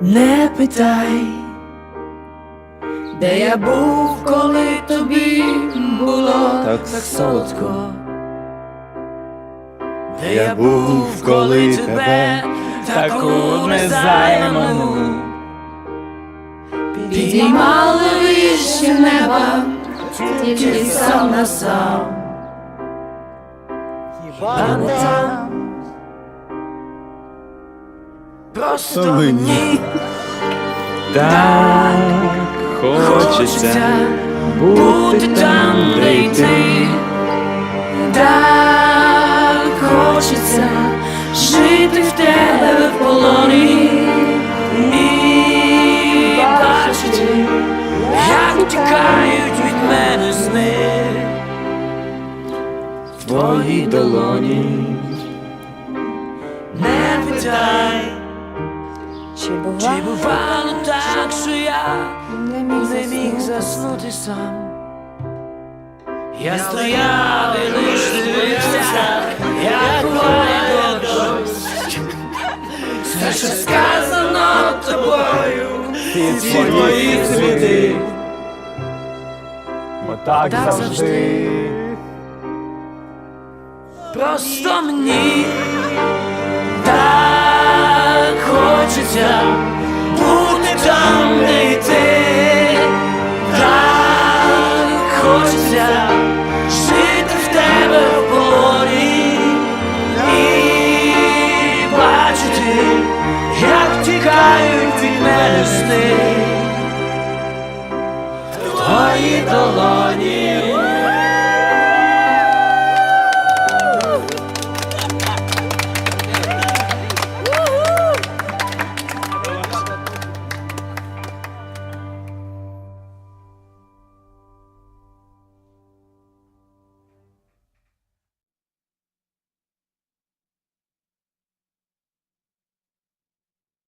Не питай, де я був, коли тобі було Так так солодко. Де Я був, коли тебе таку незайману Підіймали вище неба, тільки сам на сам. Хіба не там? Просто То мені. Так хочеться бути там, де й ти. Так хочеться жити в тебе в полоні. І бачити, як тікають від мене сни. В твоїй долоні. Не питай, Чи чи бувало так, що я не міг не міг заснути сам. Я стояв і лиш дивився, як буває дощ. Все, що сказано тобою, Ці ці твої цвіти. Бо так завжди. Просто мені хочеться бути там, де й ти. Так хочеться жити в тебе в полі і бачити, як тікають від мене сни в твої долоні.